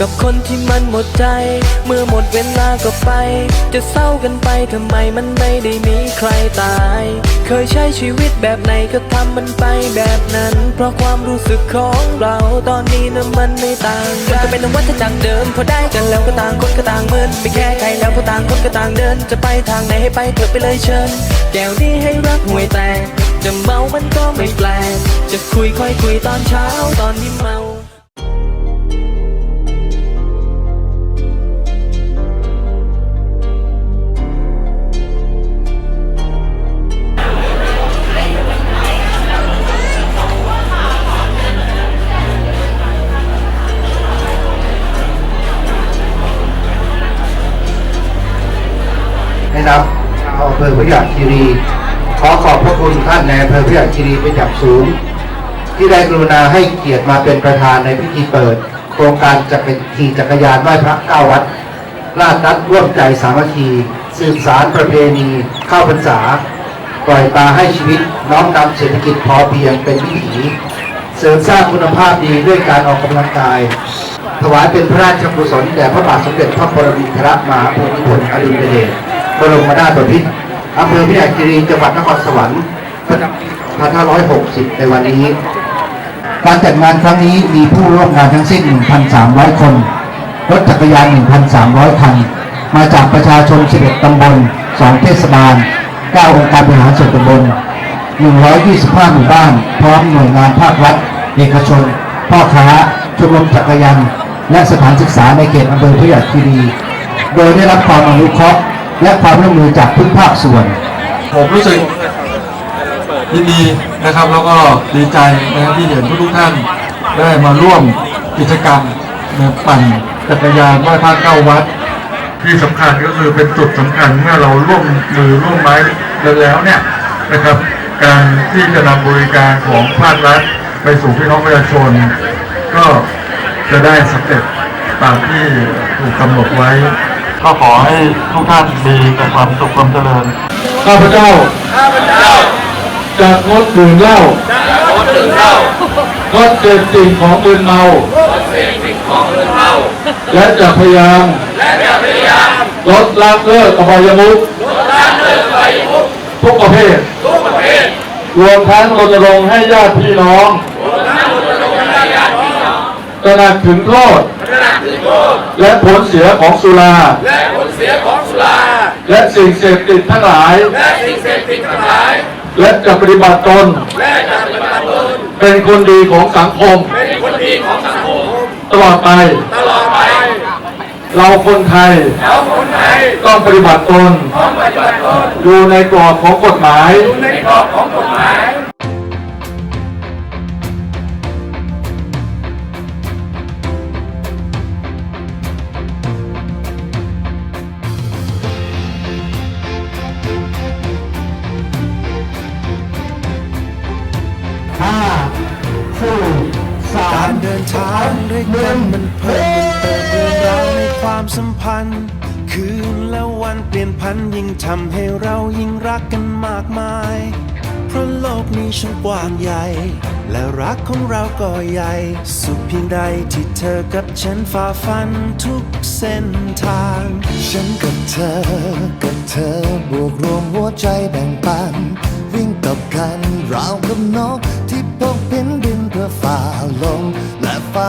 กับคนที่มันหมดใจ เมื่อหมดเวลาก็ไป จะเศร้ากันไปทำไมมันไม่ได้มีใครตาย เคยใช้ชีวิตแบบไหนก็ทำมันไปแบบนั้น เพราะความรู้สึกของเราตอนนี้นะมันไม่ต่างกันก็เป็นวัฏจักรเดิมพอได้กันแล้วก็ต่างคนก็ต่างเหมือนไม่แค่ใครแล้วก็ต่างคนก็ต่างเดิน จะไปทางไหนให้ไปเถอะไปเลยเชิญ แก้วนี้ให้รักห่วยแตกจะเมามันก็ไม่แปลกจะคุยค่อยคุยตอนเช้าตอนนี้เมา ภอพยุหคีรี ขอขอบพระคุณท่านในอำเภอพยุหคีรีเป็นอย่างสูง ที่ได้กรุณาให้เกียรติมาเป็นประธานในพิธีเปิด โครงการจักรขี่จักรยานไหว้พระเก้าวัดลาดนัดร่วมใจสามัคคีสืบสารประเพณีเข้าพรรษา ปล่อยปลาให้ชีวิตน้อมนำเศรษฐกิจพอเพียงเป็นวิถีเสริมสร้างคุณภาพดีด้วยการออกกำลังกาย ถวายเป็นพระราชกุศลแด่พระบาทสมเด็จพระปรมินทรมหาภูมิพลอดุลยเดชบรมนาถบพิตร อำเภอพิณาคีรีจังหวัดนครสวรรค์ประจำปี2560 ในวันนี้ การจัดงานครั้งนี้มีผู้ร่วมงานทั้งสิ้น 1,300 คน รถจักรยาน 1,300 คัน มาจากประชาชน 11 ตำบล 2 เทศบาล 9 องค์การบริหารส่วนตำบล 125 หมู่บ้าน พร้อมหน่วยงานภาครัฐ เอกชน พ่อค้าชมรมจักรยาน และสถานศึกษาในเขตอำเภอพยุหคีรี โดยได้รับความอนุเคราะห์ และความร่วมมือจากทุกภาคส่วน ผมรู้สึกยินดีนะครับ แล้วก็ดีใจนะครับที่เห็นทุกๆท่านได้มาร่วมกิจกรรมนะปั่นจักรยานไหว้พระเก้าวัด ที่สำคัญก็คือเป็นจุดสำคัญเมื่อเราร่วมมือร่วมไม้กันแล้วเนี่ยนะครับ การที่จะนำบริการของภาครัฐไปสู่พี่น้องประชาชน ก็จะได้สำเร็จตามที่ถูกกำหนดไว้ ก็ขอให้ทุกท่านมีแต่ความสุขความเจริญ ข้าพเจ้าข้าพเจ้าจากงดดื่มเหล้าจากงดดื่มเหล้างดเสพสิ่งของมึนเมางดเสพสิ่งของมึนเมา และจะพยายาม และจะพยายาม ลดละเลิกอบายมุขลดละเลิกอบายมุขทุกประเภท ทุกประเภท รวมทั้งรณรงค์ให้ญาติพี่น้องรวมทั้งรณรงค์ให้ญาติพี่น้องตระหนักถึงโทษ และผลเสียของสุรา และผลเสียของสุรา และสิ่งเสพติดทั้งหลาย และสิ่งเสพติดทั้งหลาย และจะปฏิบัติตน และจะปฏิบัติตน เป็นคนดีของสังคม เป็นคนดีของสังคม ตลอดไป ตลอดไป เราคนไทย เราคนไทย ต้องปฏิบัติตน ต้องปฏิบัติตน อยู่ในกรอบของกฎหมาย อยู่ในกรอบของกฎางด้วยกันมันเพิ่มเติมเรื่องราวในความสัมพันธ์ คืนและวันเปลี่ยนพันยิ่งทำให้เรายิ่งรักกันมากมาย เพราะโลกนี้ช่างกว้างใหญ่ และรักของเราก็ใหญ่ สุดเพียงใดที่เธอกับฉันฝ่าฟันทุกเส้นทาง ฉันกับเธอ กับเธอบวกรวมหัวใจแบ่งปัน วิ่งกับกันราวกับนก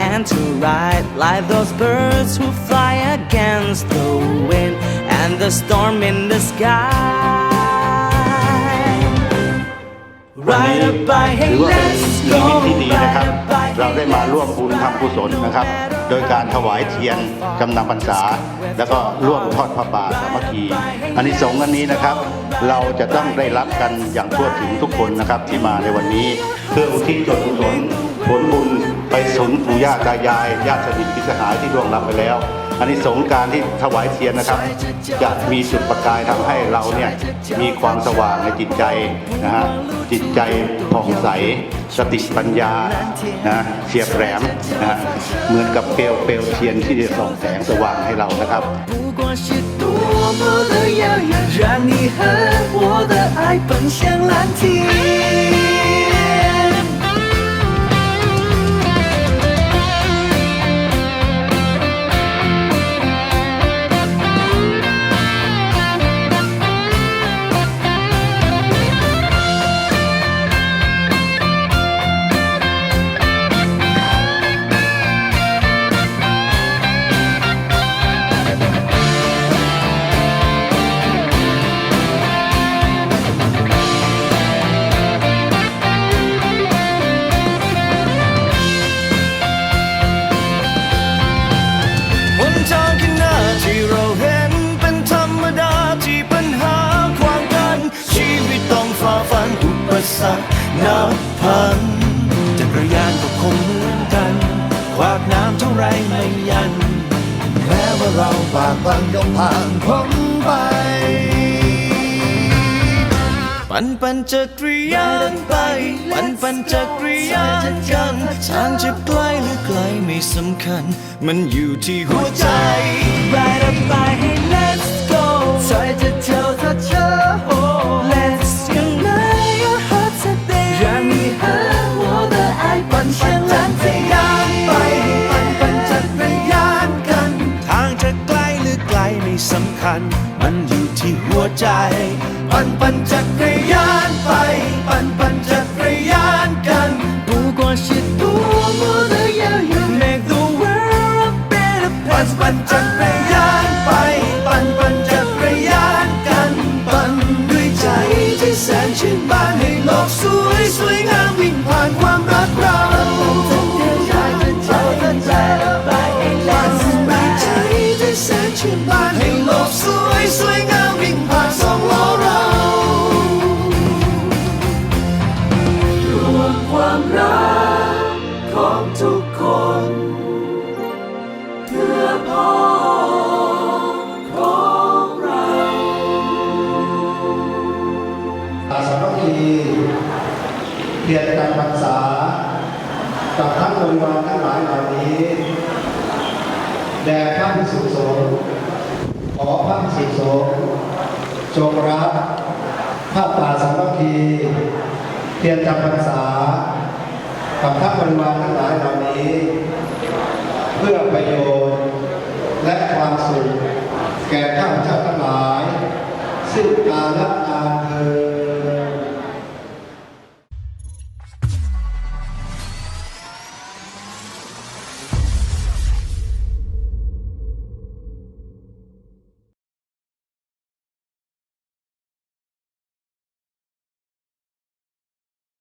and to ride like those birds who fly against the wind and the storm in the sky. วันนี้ Ride up by, ถื hey, อว่าเป็น let's นิ go. มิตที่ดีนะครับ Ride up by, เราได้มาร่วมบุญทำกุศลนะครับ โดยการถวายเทียนกำนำพรรษา แล้วก็ร่วมทอดพระป่าสามัคคีอันนี้สงส์อันนี้นะครับ เราจะต้องได้รับกันอย่างทั่วถึงทุกคนนะครับที่มาในวันนี้ เพื่ออุทิศส่วนกุศลผลบุญ ไปสุนปู่ย่าตายายญาติสนิทพิสหายที่ร่วงรับไปแล้ว อันนี้สงส์การที่ถวายเทียนนะครับ จะมีจุดประกายทำให้เราเนี่ยมีความสว่างในจิตใจนะฮะจิตใจผ่องใส สติปัญญานะเฉียบแหลมนะฮะเหมือนกับเปลวเปลวเทียนที่จะส่องแสงสว่างให้เรานะครับ 不过是多么的遥远，让你和我的爱奔向蓝天。 าบากบันต้องผ่านพ้นไป ปันปันจักรยานไป ปันปันจักรยานกันทางจะไกลหรือไกลไม่สำคัญ มันอยู่ที่หัวใจ Ride up by, hey, let's go. ใจจะเที่ยวถ้าเจอ ใจ ปั่นปั่นจักรยานไป ปั่นปั่นจักรยานกันผู้ก่อชิดตัวมือระยะยืน Make the world a better place ปั่นปั่นจักรยานไป ปั่นปั่นจักรยานกัน ปั่นด้วยใจที่แสนชื่นบานให้โลกสวยสวยงามวิ่งผ่านความรักเราฉันบ้า งหลายเหล่านี้แด่พระภิกษุสงฆ์ขอพระภิกษุสงฆ์จงรักผ้าป่าสามัคคีเพียรจำพรรษากับทั้งบริวารทั้งหลายเหล่านี้ เพื่อประโยชน์และความสุขแก่ข้าพเจ้าทั้งหลาย ซึ่งกาล